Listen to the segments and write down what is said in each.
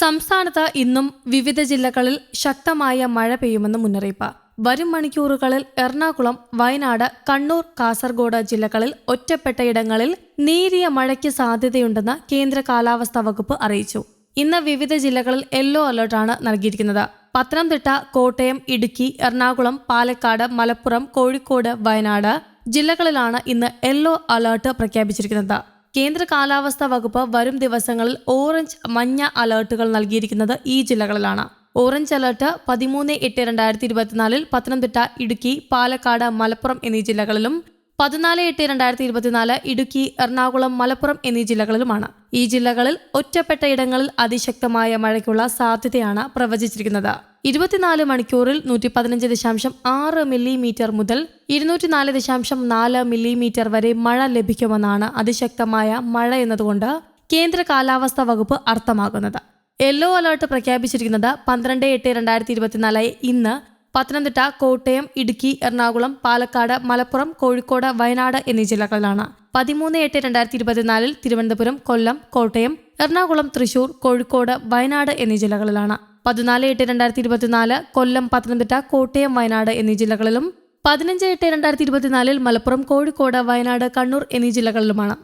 സംസ്ഥാനത്ത് ഇന്നും വിവിധ ജില്ലകളിൽ ശക്തമായ മഴ പെയ്യുമെന്ന് മുന്നറിയിപ്പ്. വരും മണിക്കൂറുകളിൽ എറണാകുളം വയനാട് കണ്ണൂർ കാസർഗോഡ് ജില്ലകളിൽ ഒറ്റപ്പെട്ടയിടങ്ങളിൽ നേരിയ മഴയ്ക്ക് സാധ്യതയുണ്ടെന്ന് കേന്ദ്ര കാലാവസ്ഥാ വകുപ്പ് അറിയിച്ചു. ഇന്ന് വിവിധ ജില്ലകളിൽ യെല്ലോ അലർട്ടാണ് നൽകിയിരിക്കുന്നത്. പത്തനംതിട്ട കോട്ടയം ഇടുക്കി എറണാകുളം പാലക്കാട് മലപ്പുറം കോഴിക്കോട് വയനാട് ജില്ലകളിലാണ് ഇന്ന് യെല്ലോ അലർട്ട് പ്രഖ്യാപിച്ചിരിക്കുന്നത്. കേന്ദ്ര കാലാവസ്ഥാ വകുപ്പ് വരും ദിവസങ്ങളിൽ ഓറഞ്ച് മഞ്ഞ അലർട്ടുകൾ നൽകിയിരിക്കുന്നത് ഈ ജില്ലകളിലാണ്. ഓറഞ്ച് അലർട്ട് പതിമൂന്ന് എട്ട് രണ്ടായിരത്തി ഇരുപത്തിനാലിൽ പത്തനംതിട്ട ഇടുക്കി പാലക്കാട് മലപ്പുറം എന്നീ ജില്ലകളിലും പതിനാല് എട്ട് രണ്ടായിരത്തി ഇരുപത്തിനാല് ഇടുക്കി എറണാകുളം മലപ്പുറം എന്നീ ജില്ലകളിലുമാണ്. ഈ ജില്ലകളിൽ ഒറ്റപ്പെട്ട ഇടങ്ങളിൽ അതിശക്തമായ മഴയ്ക്കുള്ള സാധ്യതയാണ് പ്രവചിച്ചിരിക്കുന്നത്. ഇരുപത്തിനാല് മണിക്കൂറിൽ നൂറ്റി പതിനഞ്ച് ദശാംശം ആറ് മില്ലിമീറ്റർ മുതൽ ഇരുന്നൂറ്റിനാല് ദശാംശം നാല് മില്ലിമീറ്റർ വരെ മഴ ലഭിക്കുമെന്നാണ് അതിശക്തമായ മഴ എന്നതുകൊണ്ട് കേന്ദ്ര കാലാവസ്ഥാ വകുപ്പ് അർത്ഥമാക്കുന്നത്. യെല്ലോ അലർട്ട് പ്രഖ്യാപിച്ചിരിക്കുന്നത് പന്ത്രണ്ട് എട്ട് രണ്ടായിരത്തി ഇരുപത്തിനാലായി ഇന്ന് പത്തനംതിട്ട കോട്ടയം ഇടുക്കി എറണാകുളം പാലക്കാട് മലപ്പുറം കോഴിക്കോട് വയനാട് എന്നീ ജില്ലകളിലാണ്. പതിമൂന്ന് എട്ട് രണ്ടായിരത്തി ഇരുപത്തിനാലിൽ തിരുവനന്തപുരം കൊല്ലം കോട്ടയം എറണാകുളം തൃശൂർ കോഴിക്കോട് വയനാട് എന്നീ ജില്ലകളിലാണ്. പതിനാല് എട്ട് രണ്ടായിരത്തി ഇരുപത്തിനാല് കൊല്ലം പത്തനംതിട്ട കോട്ടയം വയനാട് എന്നീ ജില്ലകളിലും പതിനഞ്ച് എട്ട് രണ്ടായിരത്തി ഇരുപത്തിനാലിൽ മലപ്പുറം കോഴിക്കോട് വയനാട് കണ്ണൂർ എന്നീ ജില്ലകളിലുമാണ്.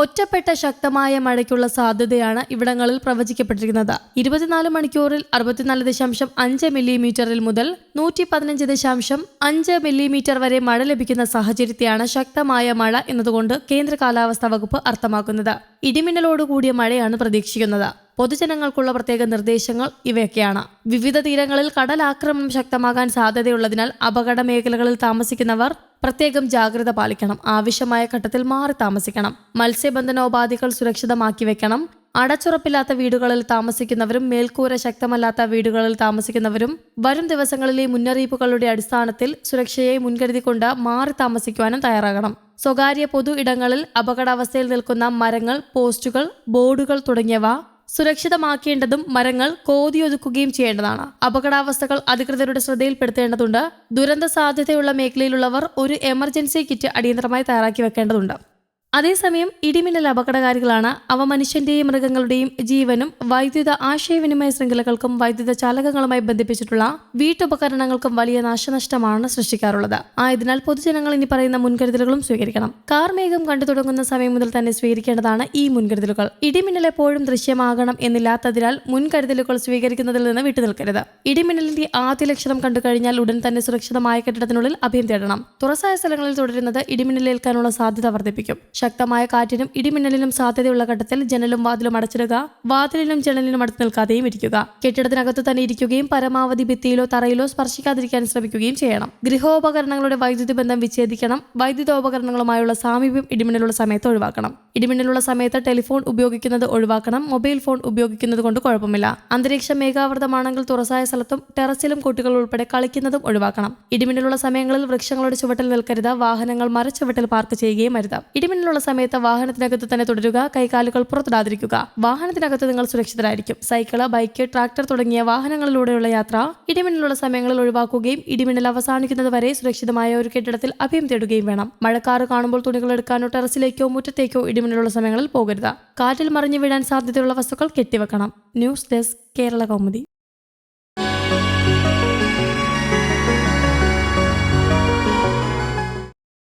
ഒറ്റപ്പെട്ട ശക്തമായ മഴയ്ക്കുള്ള സാധ്യതയാണ് ഇവിടങ്ങളിൽ പ്രവചിക്കപ്പെട്ടിരിക്കുന്നത്. ഇരുപത്തിനാല് മണിക്കൂറിൽ അറുപത്തിനാല് ദശാംശം അഞ്ച് മില്ലിമീറ്ററിൽ മുതൽ നൂറ്റി പതിനഞ്ച് ദശാംശം അഞ്ച് മില്ലിമീറ്റർ വരെ മഴ ലഭിക്കുന്ന സാഹചര്യത്തെയാണ് ശക്തമായ മഴ എന്നതുകൊണ്ട് കേന്ദ്ര കാലാവസ്ഥാ വകുപ്പ് അർത്ഥമാക്കുന്നത്. ഇടിമിന്നലോടുകൂടിയ മഴയാണ് പ്രതീക്ഷിക്കുന്നത്. പൊതുജനങ്ങൾക്കുള്ള പ്രത്യേക നിർദ്ദേശങ്ങൾ ഇവയൊക്കെയാണ്. വിവിധ തീരങ്ങളിൽ കടലാക്രമണം ശക്തമാകാൻ സാധ്യതയുള്ളതിനാൽ അപകട മേഖലകളിൽ താമസിക്കുന്നവർ പ്രത്യേകം ജാഗ്രത പാലിക്കണം. ആവശ്യമായ ഘട്ടത്തിൽ മാറി താമസിക്കണം. മത്സ്യബന്ധനോപാധികൾ സുരക്ഷിതമാക്കി വെക്കണം. അടച്ചുറപ്പില്ലാത്ത വീടുകളിൽ താമസിക്കുന്നവരും മേൽക്കൂര ശക്തമല്ലാത്ത വീടുകളിൽ താമസിക്കുന്നവരും വരും ദിവസങ്ങളിലെ മുന്നറിയിപ്പുകളുടെ അടിസ്ഥാനത്തിൽ സുരക്ഷയെ മുൻകരുതിക്കൊണ്ട് മാറി താമസിക്കുവാനും തയ്യാറാകണം. സ്വകാര്യ പൊതു ഇടങ്ങളിൽ അപകടാവസ്ഥയിൽ നിൽക്കുന്ന മരങ്ങൾ പോസ്റ്റുകൾ ബോർഡുകൾ തുടങ്ങിയവ സുരക്ഷിതമാക്കേണ്ടതും മരങ്ങൾ കോതിയൊതുക്കുകയും ചെയ്യേണ്ടതാണ്. അപകടാവസ്ഥകൾ അധികൃതരുടെ ശ്രദ്ധയിൽപ്പെടുത്തേണ്ടതുണ്ട്. ദുരന്ത സാധ്യതയുള്ള മേഖലയിലുള്ളവർ ഒരു എമർജൻസി കിറ്റ് അടിയന്തരമായി തയ്യാറാക്കി വെക്കേണ്ടതുണ്ട്. അതേസമയം ഇടിമിന്നൽ അപകടകാരികളാണ് അവ മനുഷ്യന്റെയും മൃഗങ്ങളുടെയും ജീവനും വൈദ്യുത ആശയവിനിമയ ശൃംഖലകൾക്കും വൈദ്യുത ചാലകങ്ങളുമായി ബന്ധിപ്പിച്ചിട്ടുള്ള വീട്ടുപകരണങ്ങൾക്കും വലിയ നാശനഷ്ടമാണ് സൃഷ്ടിക്കാറുള്ളത്. ആയതിനാൽ പൊതുജനങ്ങൾ ഇനി പറയുന്ന മുൻകരുതലുകളും സ്വീകരിക്കണം. കാർ മേഘം കണ്ടു തുടങ്ങുന്ന സമയം മുതൽ തന്നെ സ്വീകരിക്കേണ്ടതാണ് ഈ മുൻകരുതലുകൾ. ഇടിമിന്നൽ എപ്പോഴും ദൃശ്യമാകണം എന്നില്ലാത്തതിനാൽ മുൻകരുതലുകൾ സ്വീകരിക്കുന്നതിൽ നിന്ന് വിട്ടുനിൽക്കരുത്. ഇടിമിന്നലിന്റെ ആദ്യ ലക്ഷണം കണ്ടു കഴിഞ്ഞാൽ ഉടൻ തന്നെ സുരക്ഷിതമായ കെട്ടിടത്തിനുള്ളിൽ അഭയം തേടണം. തുറസായ സ്ഥലങ്ങളിൽ തുടരുന്നത് ഇടിമിന്നലേൽക്കാനുള്ള സാധ്യത വർദ്ധിപ്പിക്കും. ശക്തമായ കാറ്റിനും ഇടിമിന്നലിനും സാധ്യതയുള്ള ഘട്ടത്തിൽ ജനലും വാതിലും അടച്ചിടുക വാതിലിനും ജനലിനും അടുത്ത് നിൽക്കാതെയും ഇരിക്കുക. കെട്ടിടത്തിനകത്ത് തന്നെ ഇരിക്കുകയും പരമാവധി ഭിത്തിയിലോ തറയിലോ സ്പർശിക്കാതിരിക്കാൻ ശ്രമിക്കുകയും ചെയ്യണം. ഗൃഹോപകരണങ്ങളുടെ വൈദ്യുതി ബന്ധം വിച്ഛേദിക്കണം. വൈദ്യുതോപകരണങ്ങളുമായുള്ള സാമീപ്യം ഇടിമിന്നലുള്ള സമയത്ത് ഒഴിവാക്കണം. ഇടിമിന്നലുള്ള സമയത്ത് ടെലിഫോൺ ഉപയോഗിക്കുന്നത് ഒഴിവാക്കണം മൊബൈൽ ഫോൺ ഉപയോഗിക്കുന്നത് കൊണ്ട് കുഴപ്പമില്ല. അന്തരീക്ഷ മേഘാവൃതമാണെങ്കിൽ തുറസായ സ്ഥലത്തും ടെറസിലും കുട്ടികൾ ഉൾപ്പെടെ കളിക്കുന്നതും ഒഴിവാക്കണം. ഇടിമിന്നലുള്ള സമയങ്ങളിൽ വൃക്ഷങ്ങളുടെ ചുവട്ടിൽ നിൽക്കരുത് വാഹനങ്ങൾ മരച്ചുവട്ടിൽ പാർക്ക് ചെയ്യുകയും അരുത്. ഇടിമിന്നലുള്ള സമയത്ത് വാഹനത്തിനകത്ത് തന്നെ തുടരുക കൈകാലുകൾ പുറത്തിടാതിരിക്കുക. വാഹനത്തിനകത്ത് നിങ്ങൾ സുരക്ഷിതരായിരിക്കും. സൈക്കിൾ ബൈക്ക് ട്രാക്ടർ തുടങ്ങിയ വാഹനങ്ങളിലൂടെയുള്ള യാത്ര ഇടിമിന്നലുള്ള സമയങ്ങളിൽ ഒഴിവാക്കുകയും ഇടിമിന്നൽ അവസാനിക്കുന്നത് വരെ സുരക്ഷിതമായ ഒരു കെട്ടിടത്തിൽ അഭയം തേടുകയും വേണം. മഴക്കാറ് കാണുമ്പോൾ തുണികൾ എടുക്കാനോ ടെറസിലേക്കോ മുറ്റത്തേക്കോ ഇടിമിന്നലുള്ള സമയങ്ങളിൽ പോകരുത്. കാറ്റിൽ മറിഞ്ഞു വീഴാൻ സാധ്യതയുള്ള വസ്തുക്കൾ കെട്ടിവെക്കണം. News desk Kerala Kaumudi.